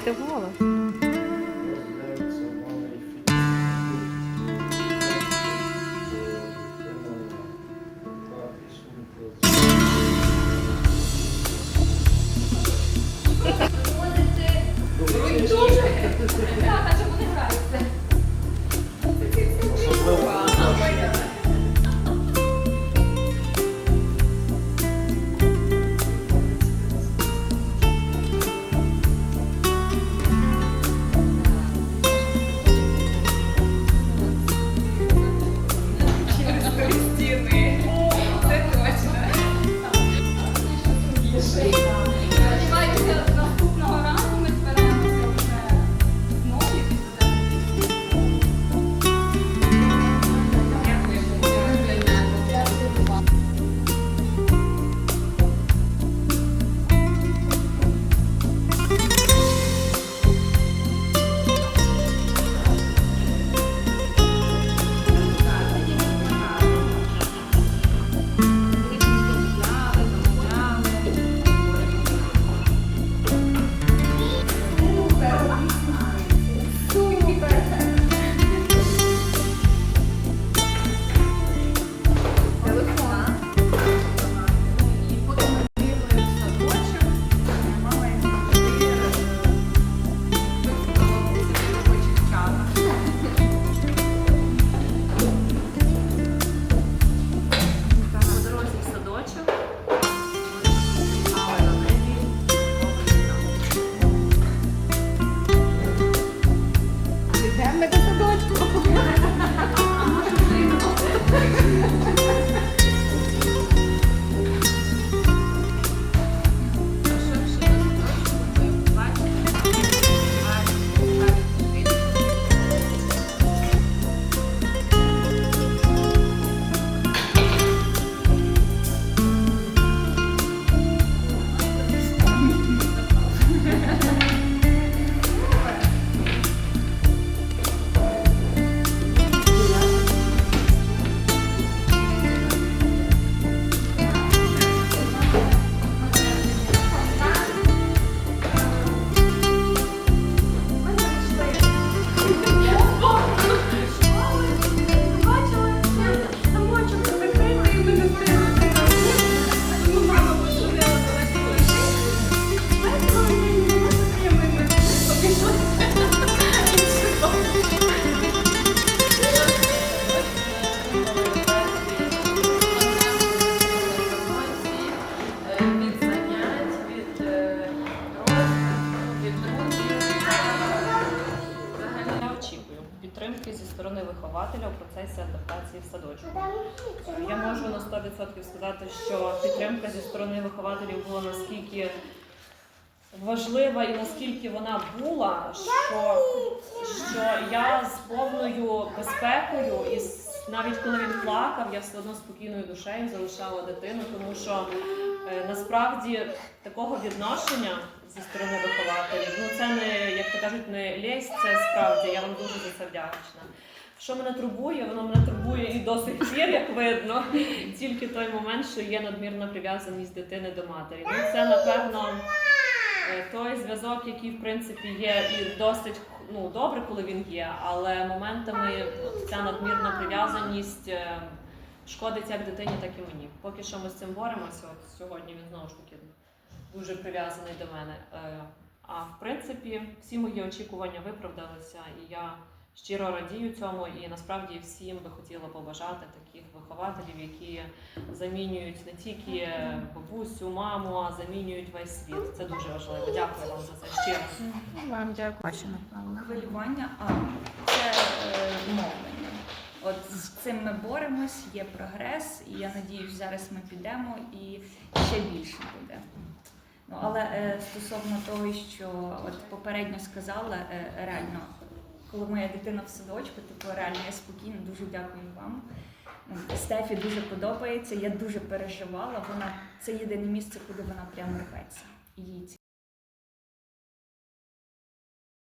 the wall. Процесі адаптації в садочку. Я можу на 100% сказати, що підтримка зі сторони вихователів була наскільки важлива і наскільки вона була, що, що я з повною безпекою і навіть коли він плакав, я все одно спокійною душею залишала дитину, тому що е, насправді такого відношення зі сторони вихователів, ну це не, як то кажуть, не лесть, це справді, я вам дуже за це вдячна. Що мене турбує, воно мене турбує і до сих пір, як видно, тільки той момент, що є надмірна прив'язаність дитини до матері. Ну це напевно е, той зв'язок, який в принципі є і досить ну, добре, коли він є, але моментами ця надмірна прив'язаність е, шкодить як дитині, так і мені. Поки що ми з цим боремося. От сьогодні він знову ж таки дуже прив'язаний до мене. Е, А в принципі, всі мої очікування виправдалися, і я щиро радію цьому. І насправді всім би хотіла побажати таких вихователів, які замінюють не тільки бабусю, маму, а замінюють весь світ. Це дуже важливо. Дякую вам за це щиро. Вам дякую. Хвилювання, а це е, мовлення. От з цим ми боремось, є прогрес, і я надіюсь, зараз ми підемо і ще більше буде. Ну, але е, стосовно того, що от попередньо сказала, е, реально, коли моя дитина в садочку, типу реально я спокійно, дуже дякую вам. Ну, Стефі дуже подобається, я дуже переживала. Вона це єдине місце, куди вона прямо рветься. Їй